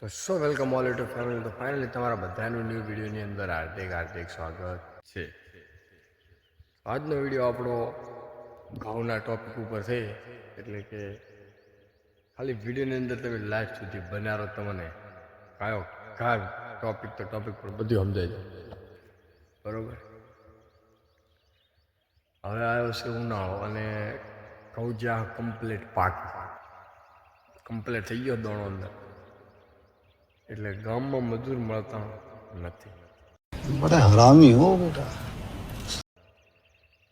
તો so welcome all to family. તો finally તમારા બધાનું ન્યૂ વિડીયોની અંદર હાર્દિક હાર્દિક સ્વાગત છે. આજનો વીડિયો આપણો ઘઉંના ટોપિક ઉપર છે. એટલે કે ખાલી વિડીયોની અંદર તમે લાઈફ સુધી બનારો તમને કયો કાર ટોપિક તો ટોપિક પર બધું સમજાય જાય. બરોબર? હવે આવ્યો છે ઉનાળો અને ઘઉં જ્યાં કમ્પ્લીટ પાક. કમ્પ્લીટ થઈ ગયો દોણો અંદર. એટલે ગામમાં મજૂર મળતા નથી. બધા હરામી હો બેટા.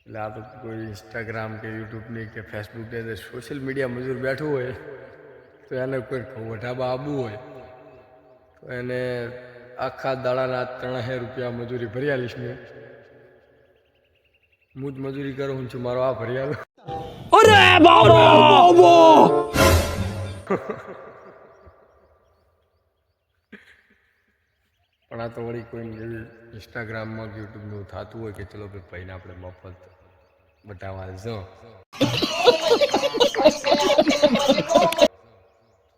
એટલે આ તો કોઈ ઇન્સ્ટાગ્રામ કે યુટ્યુબની કે ફેસબુકની અંદર સોશિયલ મીડિયા મજૂર બેઠું હોય તો એને કોઈ કવટાબા આવવું હોય તો એને આખા દાડાના ત્રણસો રૂપિયા મજૂરી ભર્યા આલીશ મેં. હું જ મજૂરી કરું હું છું મારો આ ભરી આવ્યો અરે બાબો! પણ આ તો વળી કોઈ ઇન્સ્ટાગ્રામમાં કે યુટ્યુબનું થતું હોય કે ચલો ભાઈ ભાઈને આપણે મફત બતાવવા જો.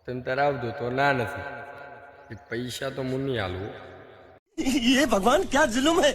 તમે તરાવજો, તો ના નથી. એ પૈસા તો મું નહીં આલવું ભગવાન, ક્યાં જુલુમ હે?